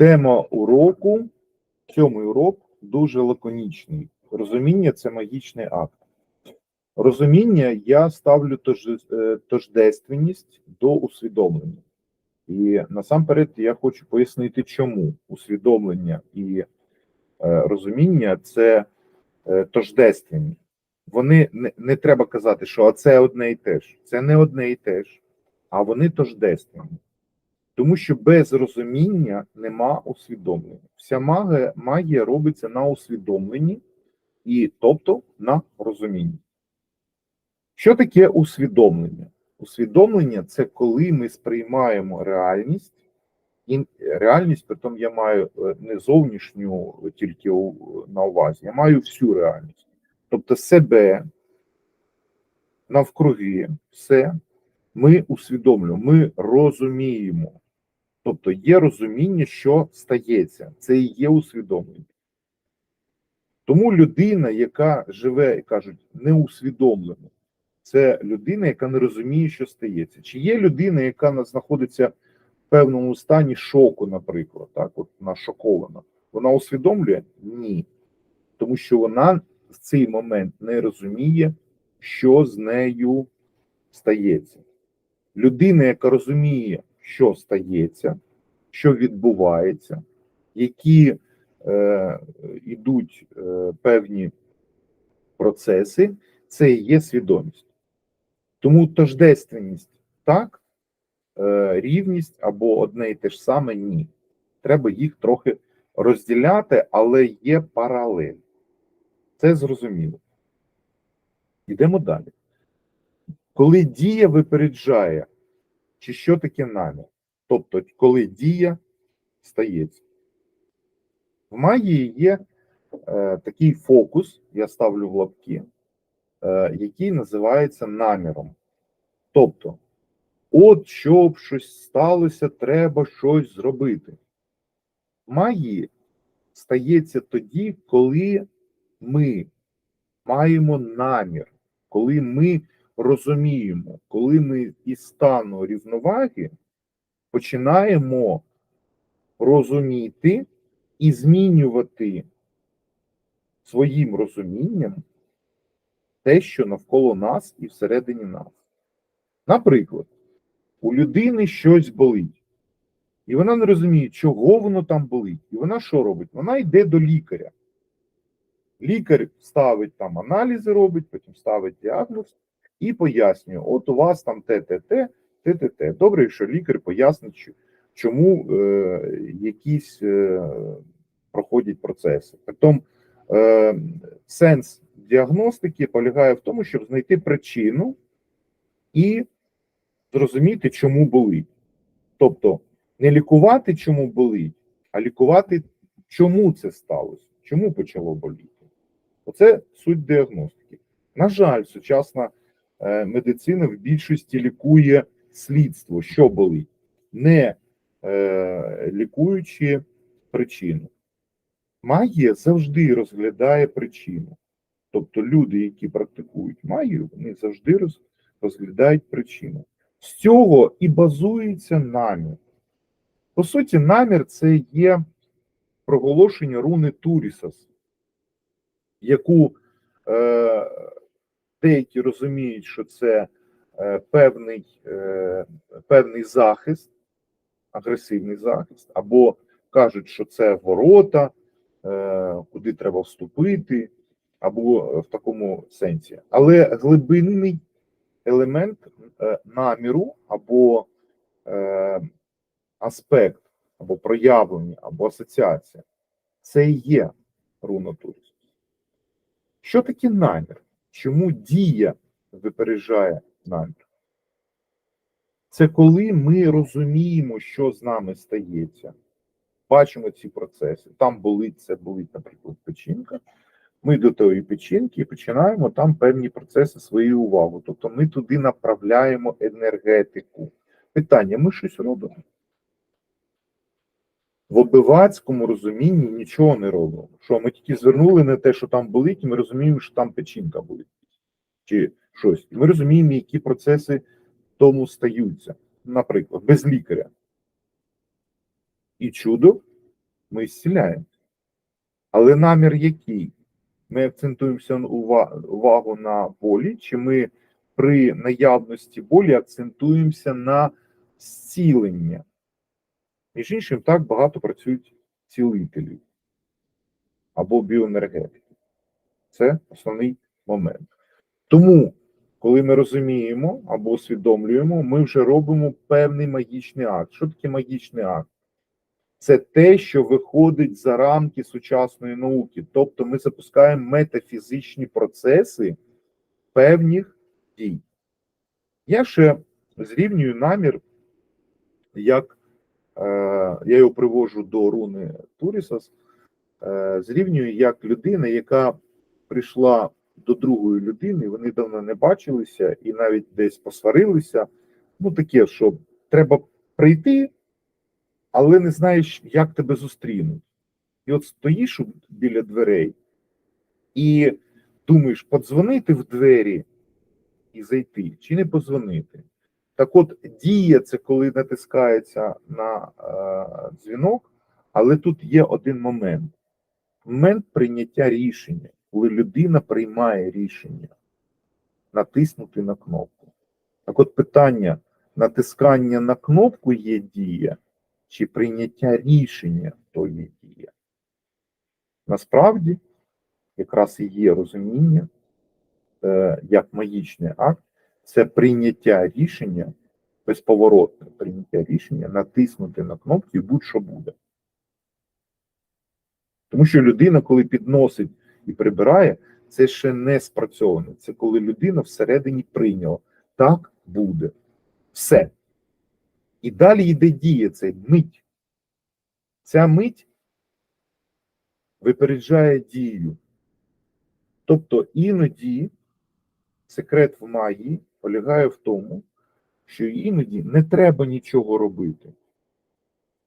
Тема уроку, сьомий урок дуже лаконічний. Розуміння це магічний акт. Розуміння я ставлю е, тождественність до усвідомлення. І насамперед я хочу пояснити, чому усвідомлення і е, розуміння це е, тождественні. Вони не, не треба казати, що це одне і те ж. Це не одне і те ж, а вони тождественні. Тому що без розуміння нема усвідомлення. Вся магія, магія робиться на усвідомленні, і тобто на розумінні. Що таке усвідомлення? Усвідомлення це коли ми сприймаємо реальність, і реальність, притом я маю е, не зовнішню тільки на увазі, я маю всю реальність. Тобто себе навкруги, все ми усвідомлюємо, ми розуміємо. Тобто є розуміння, що стається. Це і є усвідомлення. Тому людина, яка живе, кажуть, неусвідомлено, це людина, яка не розуміє, що стається. Чи є людина, яка знаходиться в певному стані шоку, наприклад, так, от вона шокована, вона усвідомлює? Ні. Тому що вона в цей момент не розуміє, що з нею стається. Людина, яка розуміє, що стається, що відбувається, які е, йдуть е, певні процеси, це і є свідомість. Тому тождественність так, е, рівність або одне і те ж саме ні. Треба їх трохи розділяти, але є паралель. Це зрозуміло. Йдемо далі. Коли дія випереджає, чи що таке намір? Тобто, коли дія стається. В магії є е, такий фокус, я ставлю в лапки, е, який називається наміром. Тобто, от щоб щось сталося, треба щось зробити. В магії стається тоді, коли ми маємо намір, коли ми розуміємо, коли ми із стану рівноваги починаємо розуміти і змінювати своїм розумінням те, що навколо нас і всередині нас. Наприклад, у людини щось болить, і вона не розуміє, чого воно там болить. І вона що робить? Вона йде до лікаря. Лікар ставить там аналізи, робить, потім ставить діагноз і пояснює: от у вас там те, те, те, те, те, те. Добре, якщо лікар пояснить, чому е, якісь е, проходять процеси. Притом е, сенс діагностики полягає в тому, щоб знайти причину і зрозуміти, чому болить. Тобто не лікувати, чому болить, а лікувати, чому це сталося, чому почало боліти. Оце суть діагностики. На жаль, сучасна медицина в більшості лікує слідство, що болить, не е, лікуючи причину. Магія завжди розглядає причину. Тобто люди, які практикують магію, вони завжди розглядають причину. З цього і базується намір. По суті, намір це є проголошення руни Турісас, яку е, деякі розуміють, що це е, певний, е, певний захист, агресивний захист, або кажуть, що це ворота, е, куди треба вступити, або в такому сенсі. Але глибинний елемент наміру або аспект, або проявлення, або асоціація це і є руна Турісус. Що таке намір? Чому дія випереджає намір? Це коли ми розуміємо, що з нами стається, бачимо ці процеси. Там болить, це болить, наприклад, печінка. Ми до тої печінки починаємо там певні процеси свою увагу. Тобто ми туди направляємо енергетику. Питання: ми щось робимо? В обивацькому розумінні нічого не робимо. Що ми тільки звернули на те, що там болить, і ми розуміємо, що там печінка болить. Чи щось. І ми розуміємо, які процеси тому стаються. Наприклад, без лікаря. І чудо ми зціляємо. Але намір який? Ми акцентуємося ува- увагу на болі, чи ми при наявності болі акцентуємося на зцілення? Між іншим, так багато працюють цілителі або біоенергетики. Це основний момент. Тому, коли ми розуміємо або усвідомлюємо, ми вже робимо певний магічний акт. Що таке магічний акт? Це те, що виходить за рамки сучасної науки. Тобто ми запускаємо метафізичні процеси певних дій. Я ще зрівнюю намір, як я його привожу до руни Турісос, е, зрівнюю як людина, яка прийшла до другої людини, вони давно не бачилися і навіть десь посварилися. Ну, таке, що треба прийти, але не знаєш, як тебе зустрінуть. І от стоїш біля дверей і думаєш, подзвонити в двері і зайти, чи не подзвонити. Так от, дія це коли натискається на е, дзвінок, але тут є один момент: момент прийняття рішення, коли людина приймає рішення натиснути на кнопку. Так от питання: натискання на кнопку є дія, чи прийняття рішення то є дія? Насправді, якраз і є розуміння, е, як магічний акт, це прийняття рішення, безповоротне прийняття рішення, натиснути на кнопку і будь-що буде. Тому що людина, коли підносить і прибирає, це ще не спрацьовано. Це коли людина всередині прийняла. Так буде. Все. І далі йде дія, це мить. Ця мить випереджає дію. Тобто іноді секрет в магії полягає в тому, що іноді не треба нічого робити,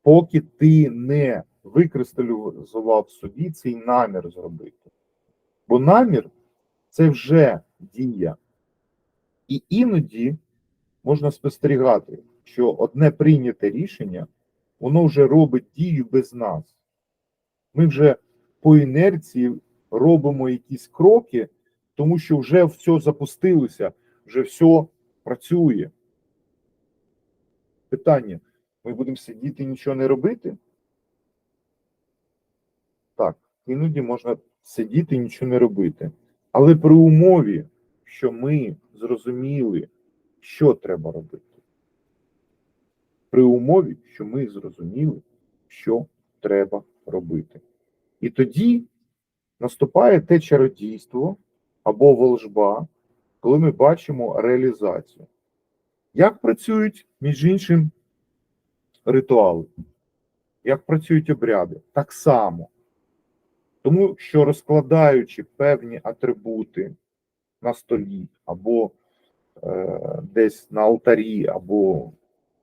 поки ти не викристалізував собі цей намір зробити. Бо намір це вже дія. І іноді можна спостерігати, що одне прийняте рішення, воно вже робить дію без нас. Ми вже по інерції робимо якісь кроки, тому що вже все запустилося, вже все працює. Питання: ми будемо сидіти і нічого не робити? Так, іноді можна сидіти і нічого не робити. Але при умові, що ми зрозуміли, що треба робити. При умові, що ми зрозуміли, що треба робити. І тоді наступає те чародійство або волжба, коли ми бачимо реалізацію. Як працюють, між іншим, ритуали? Як працюють обряди? Так само. Тому що розкладаючи певні атрибути на столі, або е, десь на алтарі, або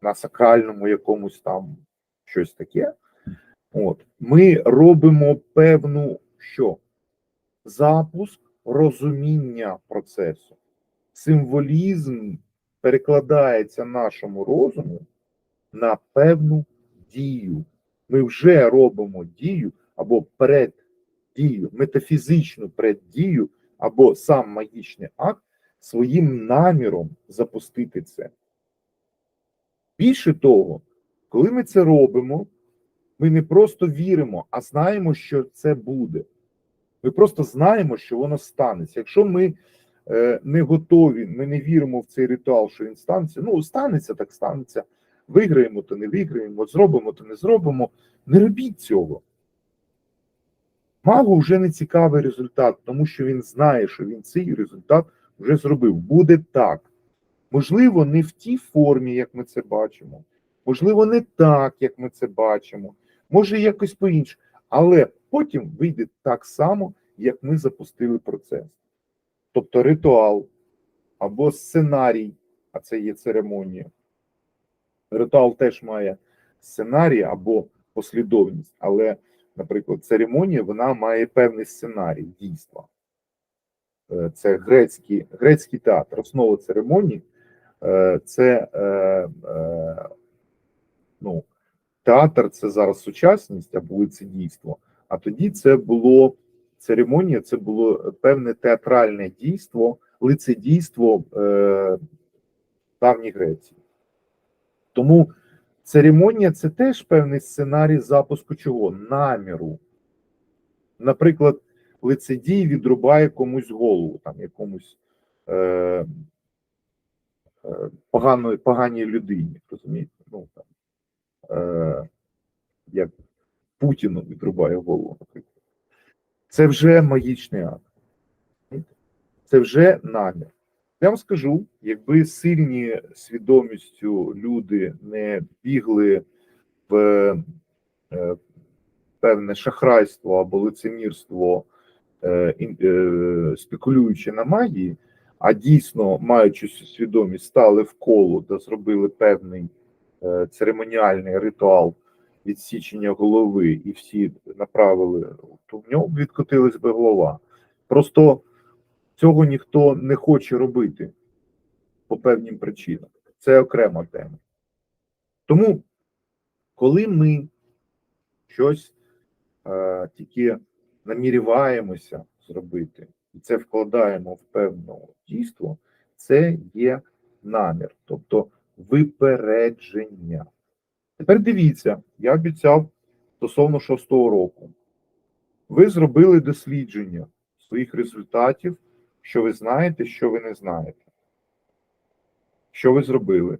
на сакральному якомусь там щось таке, от, ми робимо певну що? Запуск розуміння процесу. Символізм перекладається нашому розуму на певну дію. Ми вже робимо дію або переддію, метафізичну переддію, або сам магічний акт своїм наміром запустити це. Більше того, коли ми це робимо, ми не просто віримо, а знаємо, що це буде. Ми просто знаємо, що воно станеться. Якщо ми не готові, ми не віримо в цей ритуал, що він станеться, ну станеться, так станеться. Виграємо, то не виграємо, зробимо, то не зробимо. Не робіть цього. Магу вже не цікавий результат, тому що він знає, що він цей результат вже зробив. Буде так. Можливо, не в тій формі, як ми це бачимо. Можливо, не так, як ми це бачимо. Може, якось по-іншому. Але потім вийде так само, як ми запустили процес. Тобто ритуал або сценарій, а це є церемонія. Ритуал теж має сценарій або послідовність, але, наприклад, церемонія вона має певний сценарій дійства. Е, Це грецький, грецький театр. Основа церемонії е, це е, ну, театр це зараз сучасність або лицедійство, а тоді це було церемонія, це було певне театральне дійство, лицедійство е, давній Греції. Тому церемонія це теж певний сценарій запуску чого? Наміру. Наприклад, лицедій відрубає комусь голову, там якомусь е, е, поганої, поганій людині, розумієте? Ну, там, е, як Путіну відрубає голову, наприклад. Це вже магічний акт. Це вже намір. Я вам скажу, якби сильні свідомістю люди не бігли в е, певне шахрайство або лицемірство, е, е, спекулюючи на магії, а дійсно, маючи свідомість, стали в коло та зробили певний е, церемоніальний ритуал відсічення голови, і всі направили, то в нього б відкотилась би голова. Просто цього ніхто не хоче робити по певним причинам. Це окрема тема. Тому, коли ми щось е, тільки наміріваємося зробити, і це вкладаємо в певне дійство, це є намір, тобто випередження. Тепер дивіться, я обіцяв стосовно шостого року. Ви зробили дослідження своїх результатів, що ви знаєте, що ви не знаєте. Що ви зробили?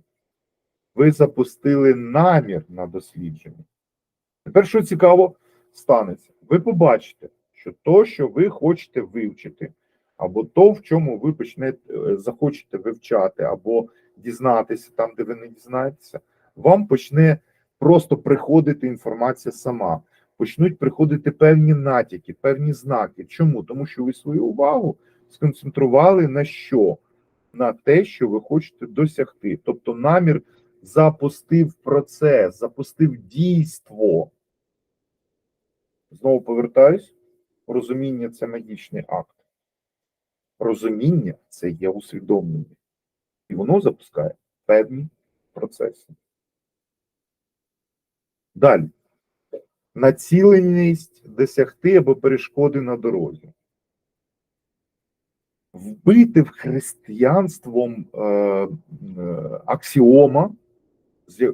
Ви запустили намір на дослідження. Тепер, що цікаво, станеться. Ви побачите, що то, що ви хочете вивчити, або то, в чому ви почнете е, захочете вивчати, або дізнатися там, де ви не дізнаєтеся, вам почне просто приходити інформація сама. Почнуть приходити певні натяки, певні знаки. Чому? Тому що ви свою увагу сконцентрували на що? На те, що ви хочете досягти. Тобто намір запустив процес, запустив дійство. Знову повертаюсь. Розуміння це магічний акт. Розуміння це є усвідомлення. І воно запускає певні процеси. Далі. Націленість досягти або перешкоди на дорозі. Вбити в християнством е, е, аксіома,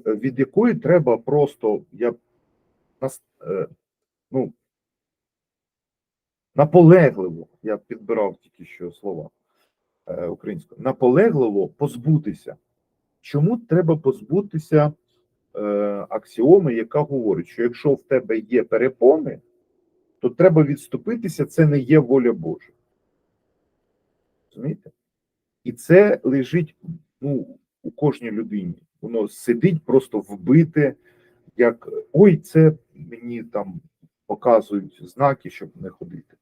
від якої треба просто я нас, е, ну, наполегливо, я підбирав тільки що слова е, українською, наполегливо позбутися. Чому треба позбутися аксіоми, яка говорить, що якщо в тебе є перепони, то треба відступитися, це не є воля Божа. Розумієте? І це лежить ну, у кожній людині. Воно сидить просто вбите, як ой, це мені там показують знаки, щоб не ходити.